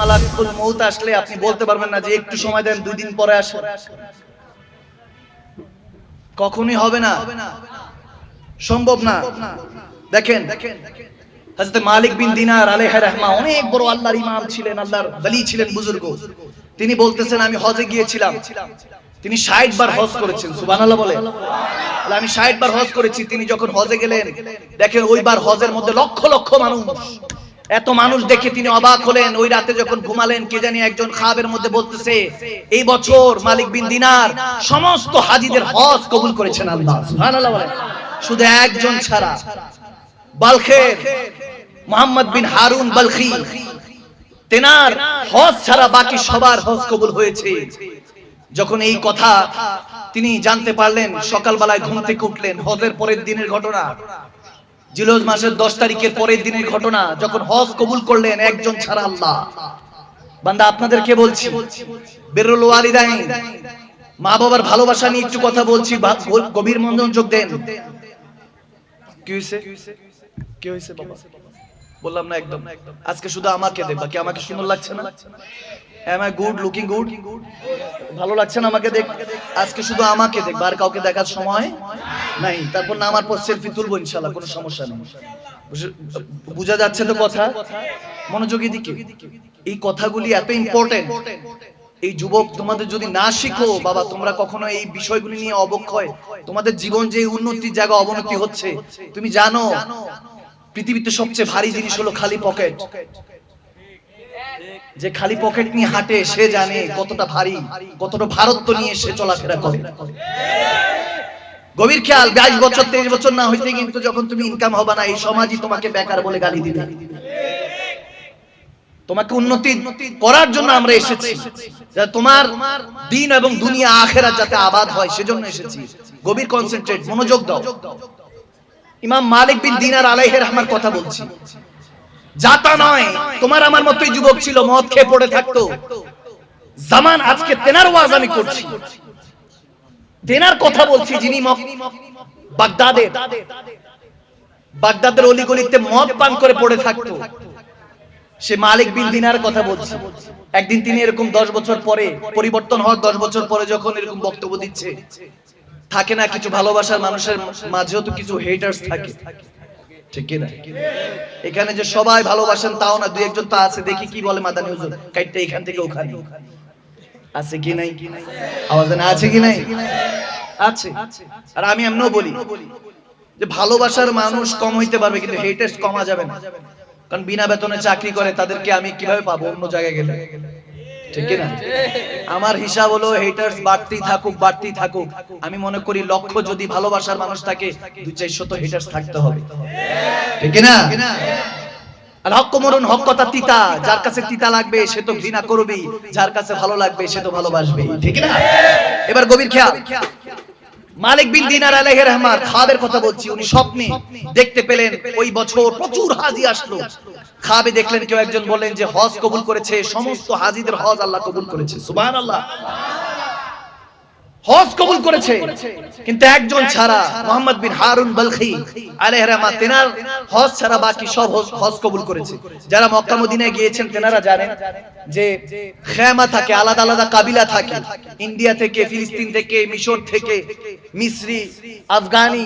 মালাকুল মৌত আসলে আপনি বলতে পারবেন না যে একটু সময় দেন দুই দিন পরে কখনই হবে না। সম্ভব না। দেখেন মালিক বিন দিনার আলাইহি রাহমা অনেক বড় আল্লাহর ইমাম ছিলেন আল্লাহর ওলি ছিলেন বুজুর্গ। তিনি বলতেছেন আমি হজে গিয়েছিলাম। তিনি 60 বার হজ করেছেন বলে। বলে, আমি 60 বার হজ করেছি তিনি যখন হজে গেলেন দেখেন ওইবার হজের মধ্যে লক্ষ লক্ষ মানুষ। এত মানুষ দেখে তিনি অবাক হলেন। ওই রাতে যখন ঘুমালেন, কে জানি একজন খাবের মধ্যে বলতেছে, এই বছর মালিক বিন দিনার সমস্ত হাজিদের হজ কবুল করেছেন আল্লাহ। শুধু একজন ছাড়া। বালখের মোহাম্মদ বিন হারুন বালখি, তেনার হজ ছাড়া বাকি সবার হজ কবুল হয়েছে। যখন এই কথা তিনি জানতে পারলেন, সকালবেলায় ঘুম থেকে উঠলেন। হজের পরের দিনের ঘটনা। জিলজ মাসের দশ তারিখের পরের দিনের ঘটনা, যখন হজ কবুল করলেন একজন ছাড়া আল্লাহ। বান্দা, আপনাদেরকে বলছি, বেরুল ওয়ালিদাইন, মা বাবার ভালোবাসা নিয়ে একটু কথা বলছি গভীর মনোযোগ দেন। কি হয়েছে কি হয়েছে বাবা? বললাম না একদম। আজকে শুধু আমাকে দেখবা কি আমাকে সুন্দর লাগছে না। ভালো লাগছে না আমাকে দেখ? আজকে শুধু আমাকে আর কাউকে দেখার সময় নাই। তারপর না আমার পর সেলফি তুলবো কোনো সমস্যা নেই। যাচ্ছে তো কথা? মনোযোগী দিকে। এই কথাগুলি এত ইম্পর্টেন্ট এই যুবক, তোমাদের যদি না শিখো, বাবা, তোমরা কখনো এই বিষয়গুলি নিয়ে অবক্ষয় তোমাদের জীবন যে উন্নতির জায়গা অবনতি হচ্ছে, তুমি জানো পৃথিবীতে সবচেয়ে ভারী জিনিস হলো খালি পকেট। যে খালি পকেট নিয়ে হাঁটে, সে জানে কতটা ভারী, কতটা ভারত্ব নিয়ে সে চলাফেরা করে। গভীর খেয়াল, বাইশ বছর, তেইশ বছর না হইতে কিন্তু যখন তুমি ইনকাম হবে না, এই সমাজই তোমাকে বেকার বলে গালি দিবে। তোমাকে উন্নতি করার জন্য আমরা এসেছি। তোমার দিন এবং দুনিয়া আখেরা যাতে আবাদ হয়, সেজন্য এসেছি। গভীর কনসেন্ট্রেট মনোযোগ দাও। ইমাম মালিক বিন দিনার আলাইহির রহমার কথা বলছি। যাতা নয় তোমার আমার মতোই যুবক ছিল মদ খেয়ে পড়ে থাকতো। জামান আজকে তেনার ওয়াজ আমি করছি। তেনার কথা বলছি যিনি বাগদাদের। বাগদাদের অলিগলিতে মদ পান করে পড়ে থাকতো। সে মালিক বিন দিনার কথা বলছে। একদিন তিনি এরকম দশ বছর পরে পরিবর্তন হওয়ার দশ বছর পরে যখন এরকম বক্তব্য দিচ্ছে থাকে না, কিছু ভালোবাসার মানুষের মাঝেও তো কিছু হেটার্স থাকে। ঠিক না? এখানে যে সবাই ভালোবাসেন, তাও না, দুই একজন তো আছে, দেখি কি বলে মাদানি হুজুর। কাইটটা এখান থেকে ওখানে। আছে কি নাই? আওয়াজ না আছে কি নাই? আছে। আর আমি এমনও বলি যে ভালোবাসার মানুষ কম হইতে পারবে, কিন্তু হেটার্স কমা যাবে না। কারণ বিনা বেতনে চাকরি করে, তাদেরকে আমি কীভাবে পাবো? অন্য জায়গায় গেলে। ঠিক না? আমার হিসাব হলো হেটার্স বাড়তেই থাকুক বাড়তেই থাকুক। আমি মনে করি লক্ষ্য যদি ভালোবাসার মানুষ থাকে, দুই চারশো তো হেটার্স থাকতে হবে। ঠিক না? আর হক মরণ, হক কথা তিতা। যার কাছে তিতা লাগবে, সে তো ঘৃণা করবি যার কাছে ভালো লাগবে, সে তো ভালোবাসবে ঠিক না? এবার গভীর খেয়াল। মালিক বিন দিনার আলাইহি রহমান খাবের কথা বলছি উনি স্বপ্নে দেখতে পেলেন ওই বছর প্রচুর হাজি আসলো। খাবে দেখলেন কেউ একজন বললেন যে হজ কবুল করেছে সমস্ত হাজিদের হজ আল্লাহ কবুল করেছে। সুবহানাল্লাহ। হজ কবুল করেছে। কিন্তু একজন ছাড়া মোহাম্মদ বিন হারুন বলখি আলাইহির রহমান তেনার হজ ছাড়া বাকি সব হজ- হজ কবুল করেছে। যারা মক্কা মদিনায় গিয়েছেন তেনারা জানেন যে খেমা থাকে আলাদা আলাদা কাবিলা থাকে। ইন্ডিয়া থেকে ফিলিস্তিন থেকে মিশর থেকে মিশরি আফগানি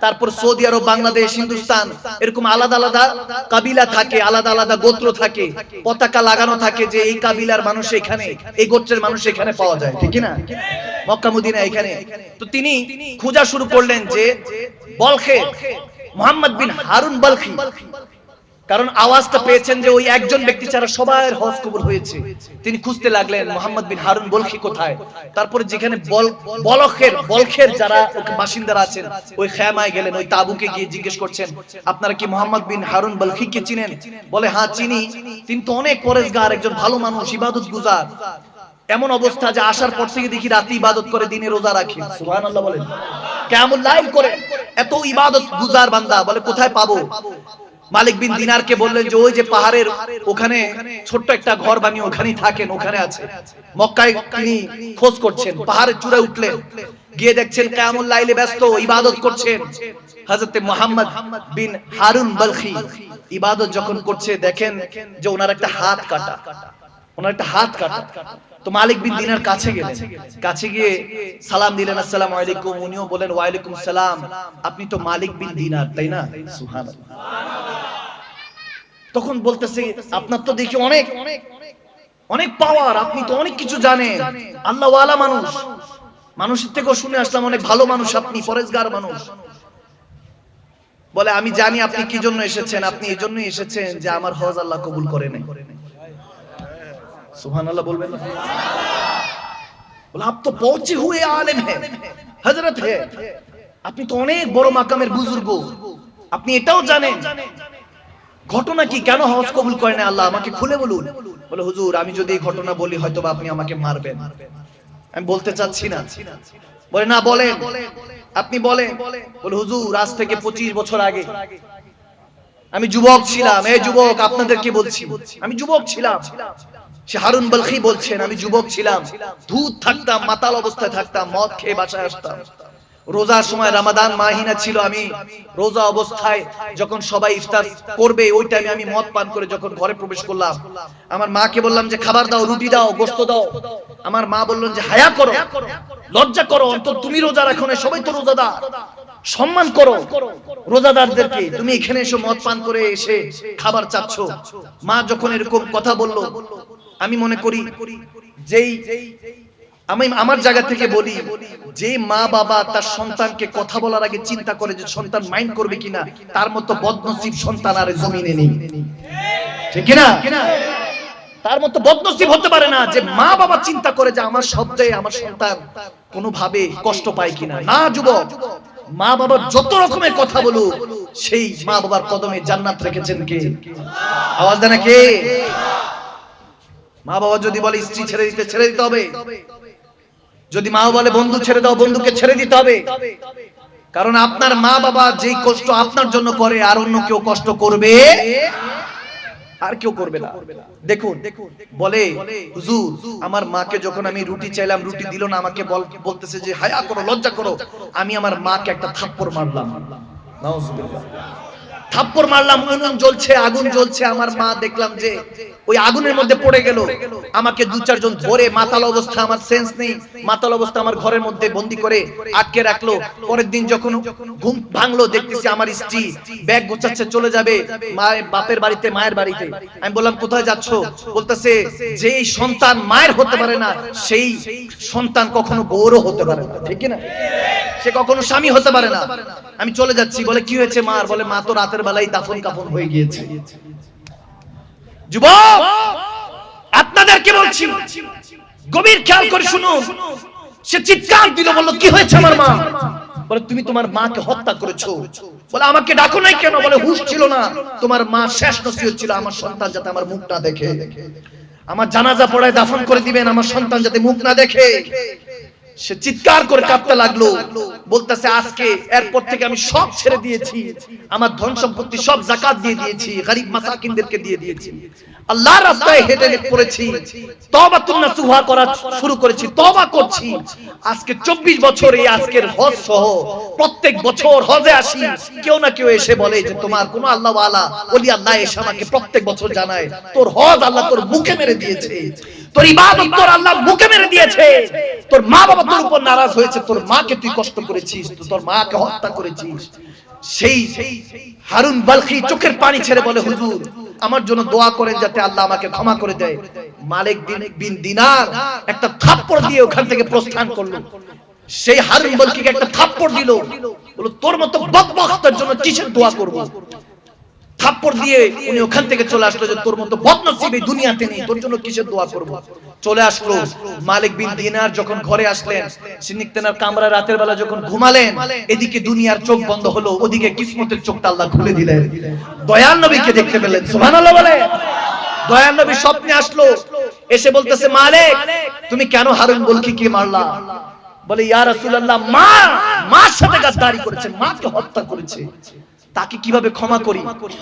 তারপর সৌদি আরব বাংলাদেশ হিন্দুস্তান এরকম আলাদা আলাদা কাবিলা থাকে আলাদা আলাদা গোত্র থাকে পতাকা লাগানো থাকে যে এই কাবিলার মানুষ এখানে এই গোত্রের মানুষ এখানে পাওয়া যায় ঠিক না? মক্কা মদিনা এখানে। তো তিনি খোঁজা শুরু করলেন যে বলখে মোহাম্মদ বিন হারুন বলখি কারণ আওয়াজটা পেয়েছেন যে ওই একজন ব্যক্তি ছাড়া সবার হজ কবুল হয়েছে। তিনি খুঁজতে লাগলেন মোহাম্মদ বিন হারুন বলখি কোথায়। তারপরে যেখানে বলখের বলখের যারা বাসিন্দারা আছেন ওই খেমায় গেলেন ওই তাবুকে গিয়ে জিজ্ঞেস করছেন আপনারা কি মোহাম্মদ বিন হারুন বলখিকে চিনেন? বলে হ্যাঁ চিনি। তিনি তো অনেক পরেশগার একজন ভালো মানুষ ইবাদত গুজার। এমন অবস্থা যে আসার পর থেকে দেখি রাতে ইবাদত করে দিনে রোজা রাখে। সুবহানাল্লাহ বলেন। কেমন লাইল করে এত ইবাদত গুজার বান্দা বলে কোথায় পাবো? মালিক বিন দিনারকে বললেন যে ওই যে পাহাড়ের ওখানে ছোট্ট একটা ঘর বানিয়ে ওখানেই থাকেন ওখানে আছে। মক্কায় তিনি খোঁজ করছেন পাহাড়ের চূড়ায় উঠলেন। গিয়ে দেখছেন কেমন লাইলে ব্যস্ত ইবাদত করছেন। হযরতে মোহাম্মদ বিন হারুন বলখি ইবাদত যখন করছে দেখেন যে ওনার একটা হাত কাটা। ওনার একটা হাত কাটা। তো মালিক বিন দিনার কাছে গেলেন। কাছে গিয়ে সালাম দিলেন, আসসালামু আলাইকুম। উনিও বলেন, ওয়ালাইকুম সালাম। আপনি তো মালিক বিন দিনার, তাই না? সুবহানাল্লাহ। তখন বলতেছে, আপনার তো দেখি অনেক অনেক পাওয়ার আপনি তো অনেক কিছু জানেন। আল্লাহ ওয়ালা মানুষ। মানুষের থেকেও শুনে আসলাম, অনেক ভালো মানুষ আপনি পরেশগার মানুষ। বলে, আমি জানি আপনি কি জন্য এসেছেন, আপনি এই জন্যই এসেছেন যে আমার হজ আল্লাহ কবুল করে নেই বলে আপনি তো অনেক বড় মাকামের বুজুর্গ। আপনি এটাও জানেন। ঘটনা কি? কেন হজ কবুল করে না আল্লাহ? আমাকে খুলে বলুন। বলে, হুজুর, আমি যদি এই ঘটনা বলি হয়তো আপনি আমাকে মারবেন। আমি বলতে চাচ্ছি না। বলে, না, বলেন। আপনি বলেন। বলে, হুজুর, আজ থেকে পঁচিশ বছর আগে আমি যুবক ছিলাম। এই যুবক, আপনাদেরকে বলছি। আমি যুবক ছিলাম। সে হারুন বলখি বলছেন, আমি যুবক ছিলাম, ধূত থাকতাম, মাতাল অবস্থায় থাকতাম, মদ খেয়ে বাসায় আসতাম। রোজার সময় রামাদান মাহিনা ছিল, আমি রোজা অবস্থায় যখন সবাই ইফতার করবে, ওই টাইমে আমি মদ পান করে যখন ঘরে প্রবেশ করলাম, আমার মাকে বললাম যে, খাবার দাও, রুটি দাও গোস্ত দাও। আমার মা বললেন যে, হায়া করো, লজ্জা করো, অন্তত তুমি রোজা রাখো না, সবাই তো রোজাদার। সম্মান করো, রোজাদারদেরকে, তুমি এখানে এসে, মদ পান করে এসে খাবার চাচ্ছ। মা যখন এরকম কথা বলল আমি মনে করি যেই আমি আমার জায়গা থেকে বলি যে মা বাবা তার সন্তানকে কথা বলার আগে চিন্তা করে যে সন্তান মাইন্ড করবে কিনা তার মতো বদনসিব সন্তান আর জমিনে নেই। ঠিক কিনা? তার মতো বদনসিব হতে পারে না যে মা বাবা চিন্তা করে যে আমার শব্দে আমার সন্তান কোনোভাবে কষ্ট পায় কিনা। না যুবক মা বাবার যত রকমের কথা বলুক সেই মা বাবার কদমে জান্নাত রেখেছেন কে? আওয়াজ দেয় না কে? মা বাবা যদি বলে, স্ত্রী ছেড়ে দিতে ছেড়ে দিতে হবে। যদি মা বলে, বন্ধু ছেড়ে দাও, বন্ধুকে ছেড়ে দিতে হবে। কারণ আপনার মা বাবা যেই কষ্ট আপনার জন্য করে, আর অন্য কেউ কষ্ট করবে, আর কেউ করবে না। দেখুন, বলে, হুজুর, আমার মাকে যখন আমি রুটি চাইলাম, রুটি দিল না, আমাকে বল- বলতেছে যে, হায়া করো, লজ্জা করো। আমি আমার মাকে একটা থাপ্পড় মারলাম। নাউজুবিল্লাহ। থাপ্পড় মারলাম জ্বলছে আগুন জ্বলছে আমার মা দেখলাম যে ওই আগুনের মধ্যে পড়ে গেল। আমাকে দু চারজন ধরে মাতাল অবস্থা আমার সেন্স নেই। মাতাল অবস্থা আমার ঘরের মধ্যে বন্দি করে আটকে রাখল। পরের দিন যখন ঘুম ভাঙলো দেখতেছি আমার স্ত্রী ব্যাগ গোছাচ্ছে চলে যাবে মায়ের বাপের বাড়িতে মায়ের বাড়িতে। আমি বললাম কোথায় যাচ্ছ? বলতেছে যে সন্তান মায়ের হতে পারে না সেই সন্তান কখনো বউরও হতে পারে না। ঠিক না? সে কখনো স্বামী হতে পারে না। আমি চলে যাচ্ছি বলে কি হয়েছে মার বলে মা তো রাতের বেলায় দাফন কাফন হয়ে গিয়েছে। যুবক আপনাদেরকে বলছি গভীর খেয়াল করে শুনুন। সে চিৎকার দিল বলল কি হয়েছে আমার মা? বলে তুমি তোমার মাকে হত্যা করেছ। বলে আমাকে ডাকো নাই কেন? বলে হুশ ছিল না। তোমার মা শেষ নসিহত ছিল আমার সন্তান যাতে আমার মুখ না দেখে। আমার জানাজা পড়ায় দাফন করে দিবেন আমার সন্তান যাতে মুখ না দেখে। সে চিৎকার করে কাঁপতে লাগল। বলতেছে আজকে এরপর থেকে আমি সব ছেড়ে দিয়েছি। আমার ধন সম্পত্তি সব জাকাত দিয়ে দিয়েছি। গরিব মাসাকিনদেরকে দিয়ে দিয়েছি। আল্লাহর রাস্তায় হেঁটে পড়েছি তওবা তুন্না সুহা করা শুরু করেছি। তওবা করছি। আজকে 24 বছর এই আজকের হজ সহ প্রত্যেক বছর হজে আসি। কেউ না কেউ এসে বলে যে তোমার কোন আল্লাহ ওয়ালা ওলি আল্লাহ এসে আমাকে প্রত্যেক বছর জানায় তোর হজ আল্লাহ তোর মুখে মেরে দিয়েছে। তোর ইবাদত তোর আল্লাহ মুখে মেরে দিয়েছে তোর মা বাবা তোর উপর নারাজ হয়েছে, তোর মাকে তুই কষ্ট করেছিস তোর মাকে হত্যা করেছিস। সেই হারুন বালখি চোখের পানি ছেড়ে বলে, হুজুর, আমার জন্য দোয়া করেন যাতে আল্লাহ আমাকে ক্ষমা করে দেয়। মালিক বিন দিনার একটা থাপ্পড় দিয়ে ওখান থেকে প্রস্থান করল। সেই হারুন বালখিকে একটা থাপ্পড় দিল। বলো তোর মতো বকবক্তার জন্য কিসের দোয়া করব? থাপ্পড় দিয়ে উনি ওখান থেকে চলে আসলো যে, তোর মতো বদনসিব এই দুনিয়াতে নেই, তোর জন্য কিসের দোয়া করব? চলে আসলো। মালিক বিন দিনার যখন ঘরে আসলেন সিনিক তেনার কামরা রাতের বেলা যখন ঘুমালেন, এদিকে দুনিয়ার চোখ বন্ধ হলো, ওদিকে কিসমতের চোখটা আল্লাহ খুলে দিলেন। দয়াল নবীকে দেখতে পেলেন, সুবহানাল্লাহ বলে। দয়াল নবী স্বপ্নে আসলো, এসে বলতেছে, মালিক, তুমি কেন হারুন বলকি কি মারলা? বলে, ইয়া রাসূলুল্লাহ, মা, মার সাথে গাদ্দারি করেছে, মাকে হত্যা করেছে। তাকে কীভাবে ক্ষমা করি?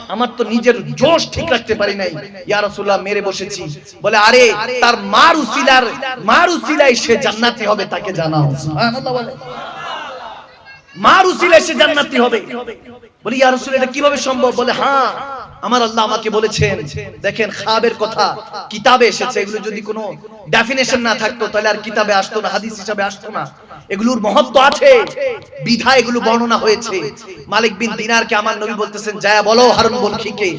আমার তো নিজের জোশ ঠিক রাখতে পারি নাই। ইয়া রাসূলুল্লাহ, মেরে বসেছি। বলে, আরে, তার মার উসিলার মার উসিলায় সে জান্নাতি হবে তাকে জানাও। সুবহানাল্লাহ বলে। মার উসিলায় সে জান্নাতি হবে। বলি, ইয়া রাসূল এটা কীভাবে সম্ভব? বলে হ্যাঁ আমার আল্লাহ আমাকে বলেছেন, দেখেন, খাবের কথা কিতাবে এসেছে। এগুলো যদি কোনো ডেফিনেশন না থাকতো, তাহলে আর কিতাবে আসতো না, হাদিস হিসাবে আসতো না। এগুলোর মহত্ব আছে। এগুলো বর্ণনা হয়েছে। মালিক বিন দিনারকে আমার নবী বলতেছেন জায়া বলো হারুন বলখিকে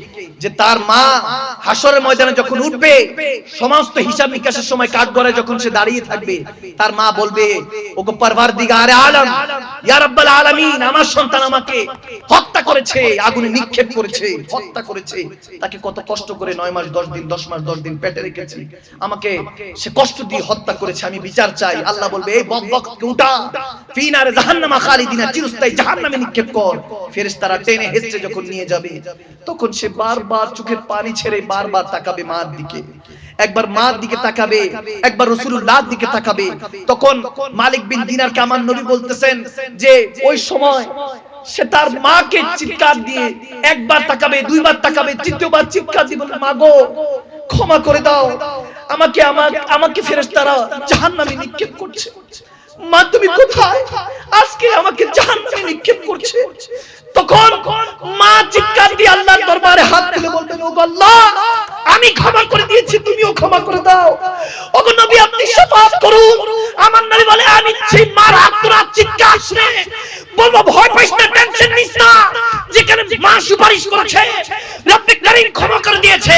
যে তার মা হাসরের ময়দানে যখন উঠবে, সমস্ত হিসাব নিকাশের সময় কাঠগড়ায় যখন সে দাঁড়িয়ে থাকবে, তার মা বলবে, ওগো আরে আলম আলামিন, আমার সন্তান আমাকে হত্যা করেছে, আগুনে নিক্ষেপ করেছে, হত্যা করেছে। তাকে কত কষ্ট করে মাস, দশ দিন, দশ মাস, দশ দিন পেটে রেখেছি। আমাকে সে কষ্ট দিয়ে হত্যা করেছে, আমি বিচার চাই। আল্লাহ বলবে, এই বক বক জাহান্নামা খালিদিনা, চিরস্থায়ী জাহান্নামে নিক্ষেপ কর। ফেরেশতারা টেনে হেসে যখন নিয়ে যাবে, তখন সে বারবার চোখের পানি ছেড়ে বারবার তাকাবে মার দিকে। একবার মার দিকে তাকাবে, একবার রসুলুল্লাহর দিকে তাকাবে। তখন মালিক বিন দিনারকে আমার নবী বলতেছেন যে, ওই সময় সে তার মাকে চিৎকার দিয়ে একবার তাকাবে, দুইবার তাকাবে, তৃতীয়বার চিৎকার দিয়ে বলবে মা গো, ক্ষমা করে দাও। আমাকে আমার আমাকে ফেরেশতারা জাহান্নামে নিক্ষেপ করছে। মা, তুমি কোথায়? আজকে আমাকে জাহান্নামে নিক্ষেপ করছে। তখন মা চিৎকার দিয়ে আল্লাহর দরবারে হাত তুলে বলবেন ও আল্লাহ, আমি ক্ষমা করে দিয়েছি, তুমিও ক্ষমা করে দাও। ওগো নবী, আপনি শাফাত করুন। আমার নবী বলে, আমি সেই মার তোরা চিৎকার শুনে বলব, ভয় পাইস না টেনশন নিস না। যেখানে মা সুপারিশ করেছে, রব্বে করিম ক্ষমা করে দিয়েছে।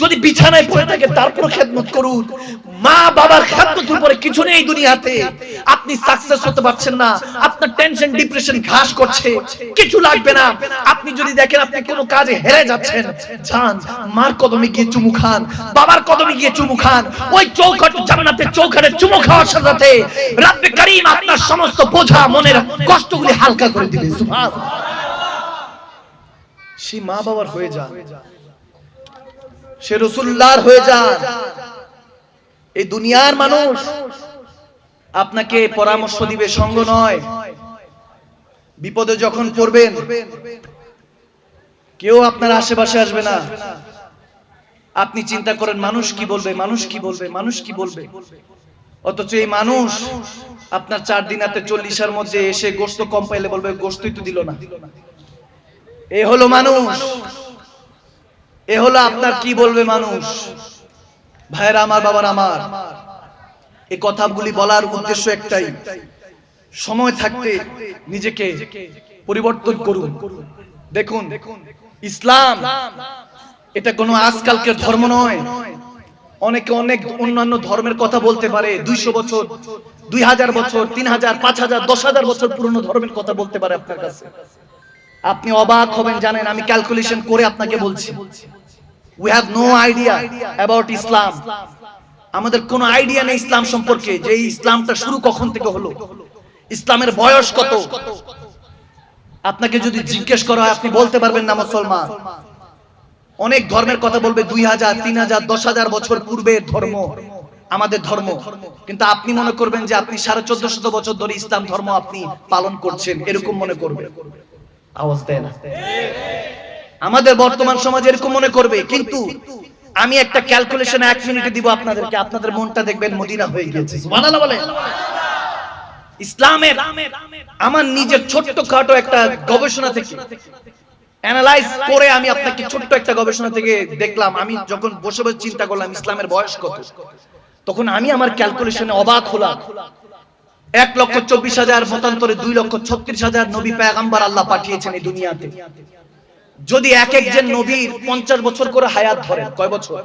যদি বিছানায় পড়ে থাকে তারপর খেদমত করুন। মা বাবার খেদমতের উপরে কিছু নেই দুনিয়াতে। আপনি সাকসেস হতে পারছেন না। আপনার টেনশন ডিপ্রেশন ঘাস করছে। কিছু লাগবে না। আপনি যদি দেখেন আপনি কোনো কাজে হেরে যাচ্ছেন, যান, মার কদমে গিয়ে চুমু খান, বাবার কদমে গিয়ে চুমু খান। ওই চৌখট জান্নাতে চৌখানে চুমু খাওয়ার সাথে সাথে রাব্বে কারীম আপনার সমস্ত বোঝা, মনের কষ্টগুলি হালকা করে দিবে সুবহানাল্লাহ। সে মা বাবার হয়ে যান। সে রসুল্লাহর হয়ে যান। এই দুনিয়ার মানুষ আপনাকে পরামর্শ দিবে সঙ্গ নয়। বিপদে যখন পড়বেন, কেউ আপনার আশেপাশে আসবে না। আপনি চিন্তা করেন, মানুষ কি বলবে, মানুষ কি বলবে, মানুষ কি বলবে? অথচ এই মানুষ আপনার চার দিন হাতে চল্লিশের মধ্যে এসে গোস্ত কম পাইলে বলবে গোস্তই তো দিল না। এ হলো মানুষ। এ হলো আপনার কি বলবে মানুষ? ভাইয়েরা আমার, বাবার আমার এই কথাগুলি বলার উদ্দেশ্য একটাই। সময় থাকতে নিজেকে পরিবর্তন করুন। দেখুন, ইসলাম এটা কোনো আজকালকের ধর্ম নয়। অনেকে অনেক অন্যান্য ধর্মের কথা বলতে পারে, দুইশো বছর, দুই হাজার বছর, তিন হাজার, পাঁচ হাজার, দশ হাজার বছর পুরনো ধর্মের কথা বলতে পারে আপনার কাছে। আপনি অবাক হবেন, জানেন, আমি ক্যালকুলেশন করে আপনাকে বলছি। We have no idea about Islam আমাদের কোনো আইডিয়া নেই ইসলাম সম্পর্কে, যে ইসলামটা শুরু কখন থেকে হলো। ইসলামের বয়স কত? আপনাকে যদি জিজ্ঞেস করা হয়, আপনি বলতে পারবেন না মুসলমান। অনেক ধর্মের কথা বলবে, দুই হাজার, তিন হাজার, দশ হাজার বছর পূর্বে ধর্ম, আমাদের ধর্ম। কিন্তু আপনি মনে করবেন যে আপনি সাড়ে চোদ্দ শত বছর ধরে ইসলাম ধর্ম আপনি পালন করছেন, এরকম মনে করবেন। আওয়াজ দেয় না। আমাদের বর্তমান সমাজ এরকম মনে করবে কিন্তু আমি একটা ক্যালকুলেশন এক মিনিটে দিব আপনাদেরকে। আপনাদের মনটা দেখবেন মদিনা হয়ে গিয়েছে। সুবহানাল্লাহ বলে ইসলামের আমার নিজের ছোট্ট খাটো একটা গবেষণা থেকে অ্যানালাইজ করে আমি আপনাকে ছোট্ট একটা গবেষণা থেকে দেখলাম। আমি যখন বসে বসে চিন্তা করলাম ইসলামের বয়স কত? তখন আমি আমার ক্যালকুলেশনে অবাক হলাম। এক লক্ষ চব্বিশ হাজার, মতান্তরে দুই লক্ষ ছত্রিশ হাজার নবী পেগাম্বার আল্লাহ পাঠিয়েছেন এই দুনিয়াতে। যদি এক একজন নবীর পঞ্চাশ বছর করে হায়াত ধরেন, কয় বছর?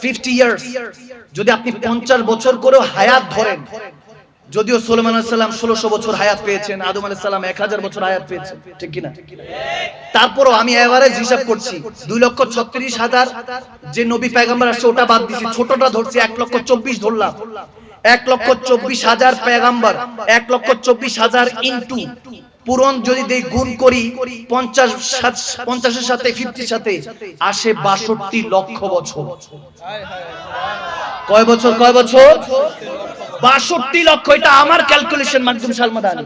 Fifty years. যদি আপনি পঞ্চাশ বছর করে হায়াত ধরেন, যদিও সোলেমান আলাইসাল্লাম ষোলোশো বছর হায়াত পেয়েছেন, আদম আলাইসাল্লাম এক হাজার বছর হায়াত পেয়েছেন, ঠিক কিনা? তারপরও আমি এভারেজ হিসাব করছি, দুই লক্ষ ছত্রিশ হাজার যে নবী পেগাম্বার আসছে, ওটা বাদ দিচ্ছি ছোটটা ধরছি, এক লক্ষ চব্বিশ ধরলাম। এক লক্ষ চব্বিশ হাজার পেগাম্বার, এক লক্ষ চব্বিশ হাজার ইন্টু। পূরণ যদি গুণ করি, পঞ্চাশ পঞ্চাশের সাথে, ফিফটির সাথে, আসে বাষট্টি লক্ষ বছর। কয় বছর কয় বছর? বাষট্টি লক্ষ, এটা আমার ক্যালকুলেশন মাধ্যম সালমাদান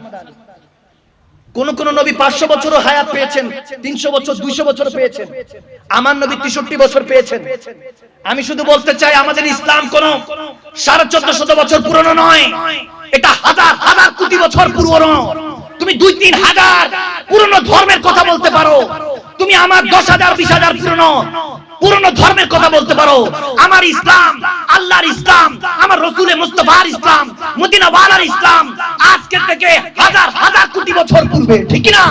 কোন কোন নবী পাঁচশো বছরও হায়াত পেয়েছেন, তিনশো বছর, দুইশো বছর পেয়েছেন। আমার নবী তেষট্টি বছর পেয়েছেন। আমি শুধু বলতে চাই, আমাদের ইসলাম কোন সাড়ে চোদ্দ শত বছর পুরনো নয়। এটা হাজার হাজার কোটি বছর পুরনো। তুমি দুই তিন হাজার পুরনো ধর্মের কথা বলতে পারো। তুমি আমার দশ হাজার, বিশ হাজার পুরনো। পুরনো ধর্মের কথা বলতে পারো। আমার ইসলাম, আল্লাহর ইসলাম, আমার রসুলের মুস্তফার ইসলাম মদিনা ওয়ালার ইসলাম আজকে থেকে হাজার হাজার কোটি বছর পূর্বে, ঠিক না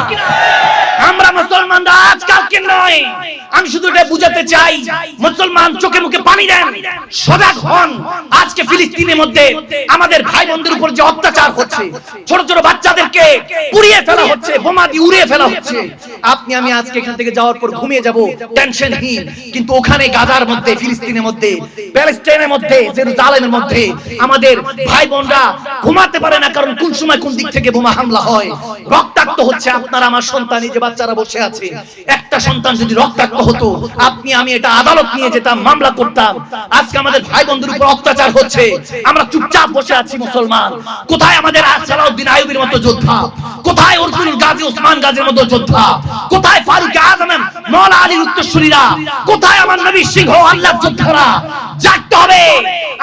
আমরা মুসলমানরা আজকালকে নয়। আমি শুধু এটা বুঝাতে চাই, মুসলমান চোখে মুখে পানি দেন, সজাগ হন। আজকে ফিলিস্তিনের মধ্যে আমাদের ভাই বোনদের উপর যে অত্যাচার হচ্ছে, ছোট ছোট বাচ্চাদেরকে পুড়িয়ে ফেলা হচ্ছে, বোমা দিয়ে উড়িয়ে ফেলা হচ্ছে। আপনি, আমি আজকে এখান থেকে যাওয়ার পর ঘুমিয়ে যাব, টেনশনহীন। কিন্তু ওখানে গাজার মধ্যে, ফিলিস্তিনের মধ্যে, প্যালেস্টাইনের মধ্যে, জেরুজালেমের মধ্যে আমাদের ভাই বোনরা ঘুমাতে পারে না, কারণ কোন সময় কোন দিক থেকে বোমা হামলা হয়? রক্তাক্ত হচ্ছে আপনার, আমার সন্তান যে বাচ্চারা বসে আছে। একটা সন্তান যদি রক্তাক্ত হতো, আপনি, আমি এটা আদালত নিয়ে যেতাম, মামলা করতাম। আজকে আমাদের ভাই বন্ধুর উপর অত্যাচার হচ্ছে। আমরা চুপচাপ বসে আছি মুসলমান। কোথায় আমাদের সালাউদ্দিন আইয়ুবের মতো যোদ্ধা? কোথায় অর্জুন গাজী, ওসমান গাজীর মতো যোদ্ধা? কোথায় ফারুক আজম মৌলা আলীর উত্তরসূরিরা? কোথায় আমার নবী সিংহ আল্লাহ যোদ্ধারা। জাগতে হবে।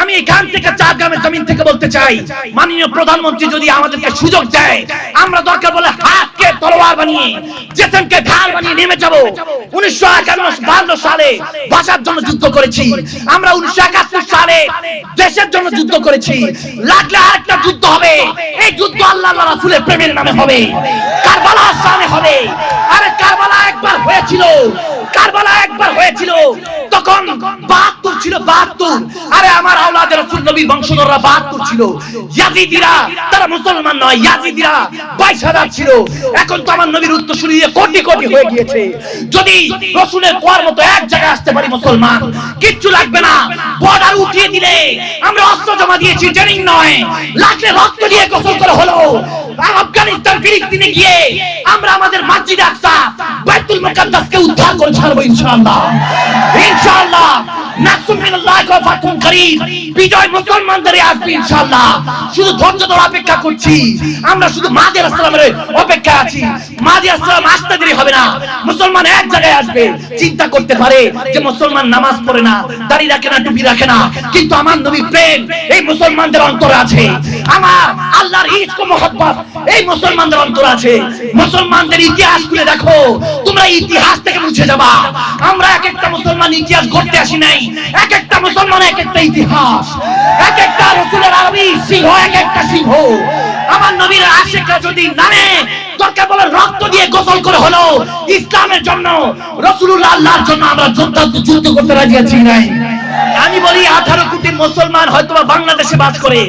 আমি এখান থেকে চার গ্রামের জমিন থেকে বলতে চাই, মাননীয় প্রধানমন্ত্রী যদি আমাদেরকে সুযোগ দেয়, আমরা দরকার বলে হাতকে তলোয়ার বানিয়ে, জেসনকে ঢাল বানিয়ে নেমে যাব। উনিশশো একান্ন সালে ভাষার জন্য যুদ্ধ করেছি। আমরা উনিশশো একাত্তর সালে দেশের জন্য যুদ্ধ করেছি। লাগলে আরেকটা যুদ্ধ হবে। এই যুদ্ধ আল্লাহ প্রেমের নামে হবে। কারবালার সামনে হবে। আরে কারবালা একবার হয়েছিল। কারবালা একবার হয়েছিল। তখন বাহাত্তর ছিল বাহাত্তর। আরে আমার আওলাদের রাসূল নবীর বংশধররা বাহাত্তর ছিল ইয়াজিদিরা, তারা মুসলমান নয়, ইয়াজিদিরা বাইশ হাজার ছিল। এখন তো আমার নবীর উত্তরসূরি কোটি কোটি হয়ে গিয়েছে। যদি রসুলের কোয়ার মতো এক জায়গায় আসতে পারি মুসলমান, কিচ্ছু লাগবে না। বর্ডার উঠিয়ে দিলে আমরা অস্ত্র জমা দিয়েছি, ট্রেনিং নয়। লাগলে রক্ত দিয়ে গোসল করে হলো। আফগানিস্তান, ফিলিস্তিনে গিয়ে আমরা আমাদের মসজিদ আকসা, বাইতুল মুকাদ্দাসকে উদ্ধার করে ছাড়বো ইনশাআল্লাহ। চিন্তা করতে পারে যে মুসলমান নামাজ পড়ে না রাখে না টুপি রাখে না কিন্তু আমার নবী প্রেম এই মুসলমানদের অন্তরে আছে আমার আল্লাহর ইশক এই মুসলমানদের অন্তরে আছে মুসলমানদের ইতিহাস খুলে দেখো। তোমরা ইতিহাস থেকে মুছে যাবা। আমরা এক একটা মুসলমান ইতিহাস গড়তে আসি নাই। এক একটা মুসলমান, এক একটা ইতিহাস, এক একটা রসুলের আরবি সিংহ, এক একটা সিংহ। আমার নবীর আশেখা যদি নামে দরকার বলে রক্ত দিয়ে গোসল করে হলো। ইসলামের জন্য রসুল্লাহ আল্লাহর জন্য আমরা যুদ্ধ যুদ্ধ করতে রাজি আছি নাই? আমি বলি, আঠারো কোটি মুসলমান হয়তো বাংলাদেশে বাস করে।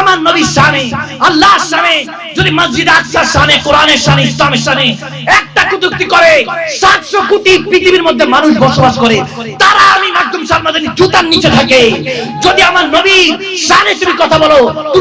আমার নবীর সানে আল্লাহ সানে যদি মসজিদ আকসার সানে কোরআনের সানে ইসলামের সানে একটা কুতুক্তি করে, সাতশো কোটি পৃথিবীর মধ্যে মানুষ বসবাস করে, তারা আমি মাধ্যম সালমাদের জুতার নিচে থাকে। যদি আমার নবী সানে তুমি কথা বলো